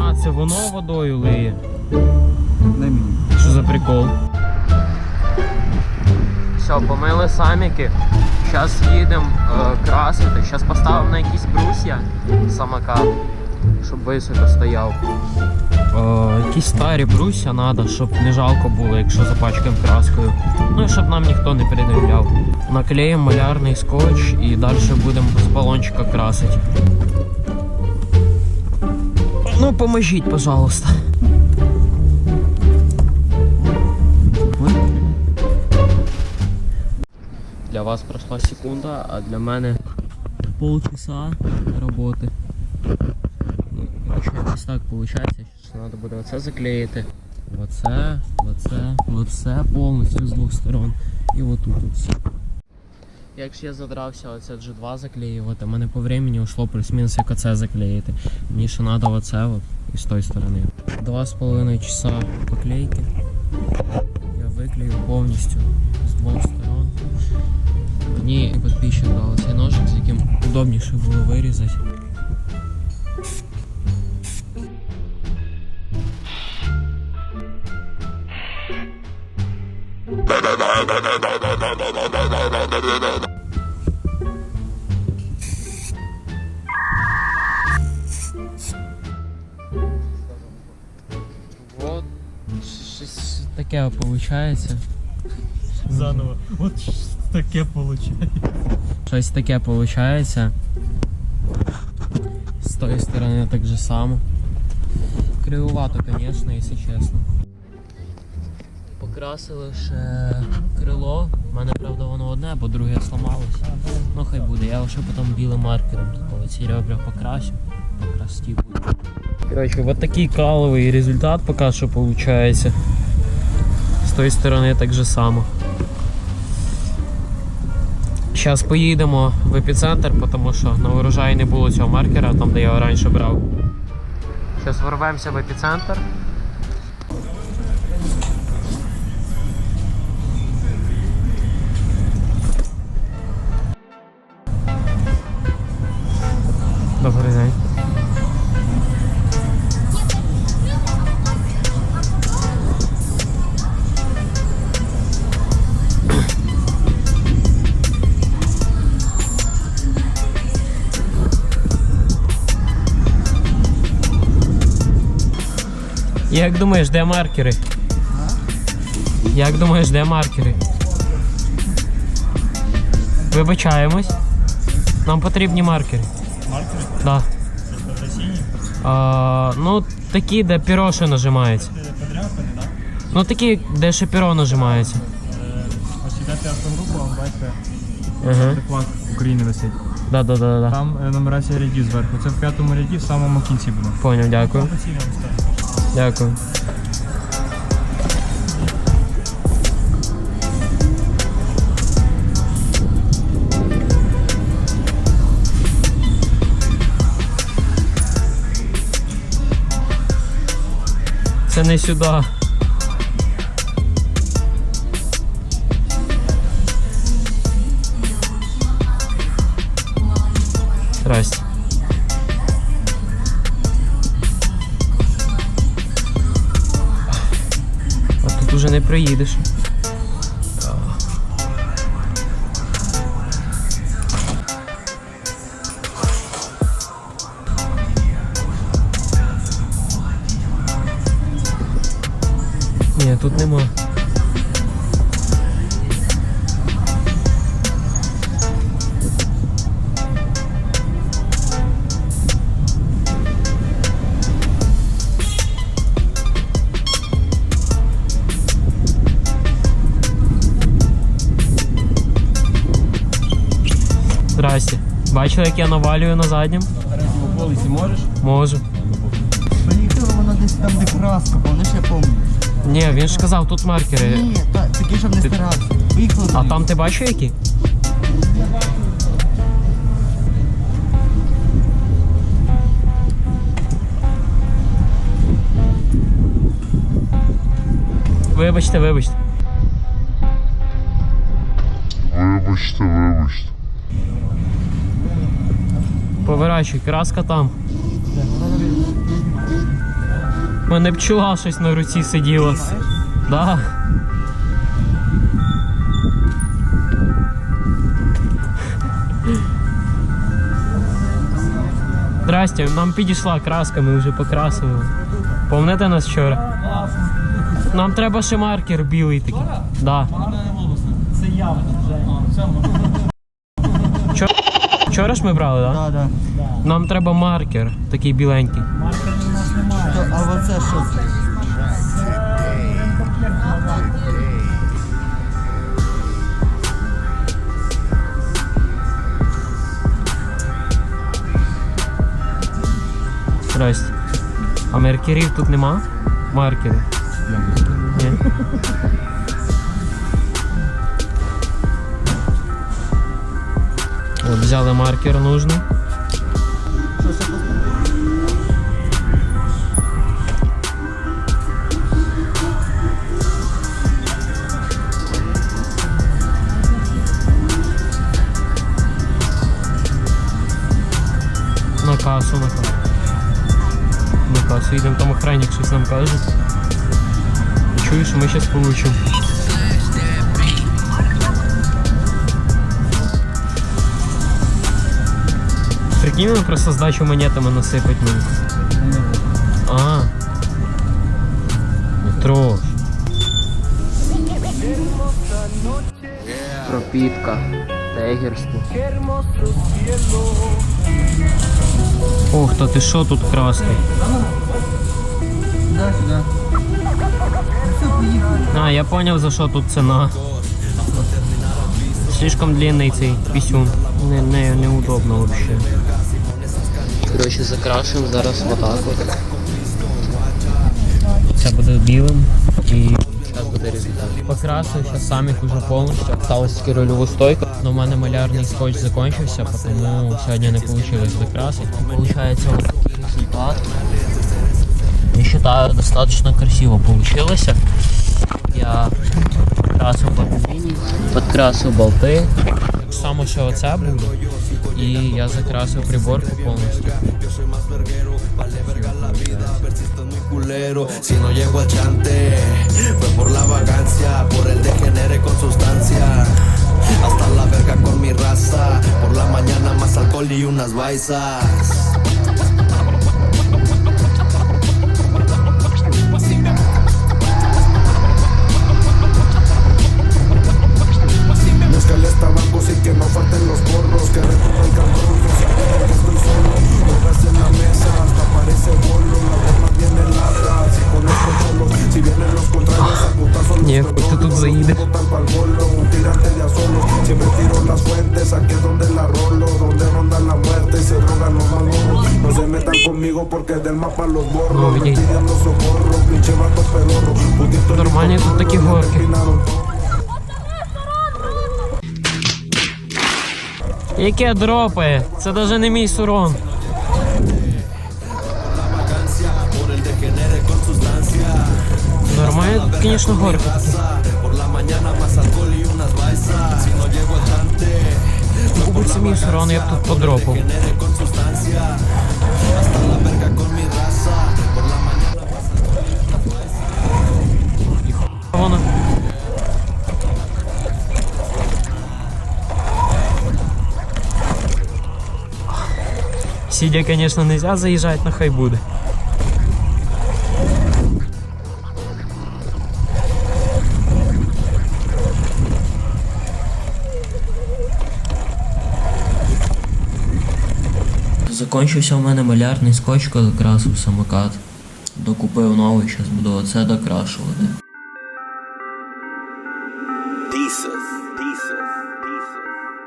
А, це воно водою лиє. Дай мені. Що за прикол? Все, помили саміки. Зараз їдемо е, красити. Зараз поставимо на якісь брусья самокат, щоб високо стояв. Е, якісь старі брусья треба, щоб не жалко було, якщо запачкаємо краскою. Ну і щоб нам ніхто не передивляв. Наклеїмо малярний скотч і далі будемо з балончика красити. Ну, поможіть, пожалуйста. Для вас пройшла секунда, а для мене полчаса роботи. Ну, коротше, так виходить, що треба буде оце заклеїти. Оце, оце, оце повністю з двох сторон. І отут все. Якщо я задрався оце G2 заклеювати, в мене по времени йшло плюс-мінус як оце заклеїти. Мені ще треба оце от і з тої сторони. Два з половиною часа поклейки. Виклею повністю з двох сторон. Мені підписчик дали цей ножик, з яким удобніше було вирізати. Таке виходить. Заново. От таке виходить. Щось таке виходить. З тої сторони так же само. Кривувато, звісно, якщо чесно. Покрасили ще крило. У мене, правда, воно одне, бо друге сломалося. Ну хай буде. Я вже потім білим маркером тут ці ребра покрасю. Покрасті буду. Коротше, вот такий каловий результат поки що виходить. З тої сторони так же само. Зараз поїдемо в епіцентр, тому що на урожаї не було цього маркера, там де я його раніше брав. Зараз ворвемося в епіцентр. Добрий день. Як думаєш, де маркери? Як думаєш, де маркери? Вибачаємось. Нам потрібні маркери. Маркери? Да. А, ну, такі, де перо ще нажимається. Подряпані, так? Ну такі, де ще перо нажимається. Ось йдете автогрупу, бачите, Ага. флаг України висить. Да, да, да, да. Там е, нумерація рядів зверху. Це в п'ятому ряді, в самому кінці буде. Поняв, дякую. Скажу. Дякую. Це не сюди. Здрасте. Уже не приїдеш. Ні, тут нема. Бачили, як я навалюю на заднім? у полиці можеш? Можу. Приїхала вона десь там, де краска, помниш, я пам'ятаю. Ні, він ж казав, тут маркери. Ні, та, такі, ж не Ти- стиратися. А там ти бачиш які? Вибачте, вибачте. Вибачте, вибачте. Поворачуй, краска там. У мене пчула щось на руці сиділа. Да. Здрасте, нам підійшла краска, ми вже покрасили. Помните нас вчора? Нам треба ще маркер білий такий. Да. Це я вже. Вчора, ж ми брали, так? Так, так. Нам треба маркер, такий біленький. Маркер не нас немає. А оце що? це? Здрасте. А маркерів тут нема? Маркерів. Ні. От взяли маркер нужний. На касу, на касу. На касу йдемо, там охранник щось нам каже. Чуєш, ми зараз получимо. Прикинь, ми просто здачу монетами насипать мені. А. Метро. Пропітка. Тегерство. Ох, та ти що тут красний? Да. Все, поїхали. А, я понял, за що тут ціна. Слишком длинний цей пісюн. Не, не, неудобно вообще. Короче, закрашуємо зараз вот так от. Це буде білим і зараз буде результат. Покрасив зараз самих уже повністю. Осталось тільки рольову стойку. Но в мене малярний скотч закончився, тому сьогодні не вийшло закрасити. Получається ось такий результат. Я считаю, достаточно красиво получилось. Я красив подвійні, підкрасив болти. Так само, що оце буде. І я закрасив приборку повністю. culero si no llego al chante fue por la vagancia por el degenere con sustancia hasta la verga con mi raza por la mañana más alcohol y unas baisas Mapa los Ну, видí. pidiendo socorro, pinche vato pedorro Putito Нормальні тут такі горки. Яке дропає? Це навіть не мій сурон. Нормально, тут, звісно, Був це мій сурон, я б тут подропав. Сидя, конечно, нельзя заезжать, но хай буде. Закончився у мене малярний скотч, коли красив самокат. Докупив новий, зараз буду оце докрашувати. pieces pieces pieces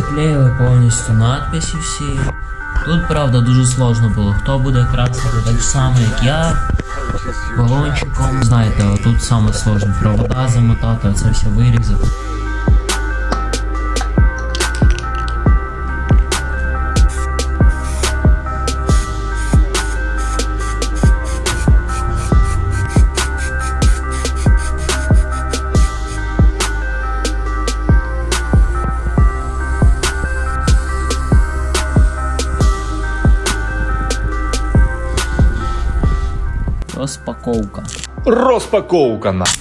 Заклеїли повністю надписи всі. Тут, правда, дуже сложно було. Хто буде красити так само, як я, балончиком. Знаєте, тут саме сложно. Провода замотати, це все вирізати. Розпаковка. Розпаковка на.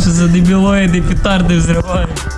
Що за дебілоїди петарди взривають?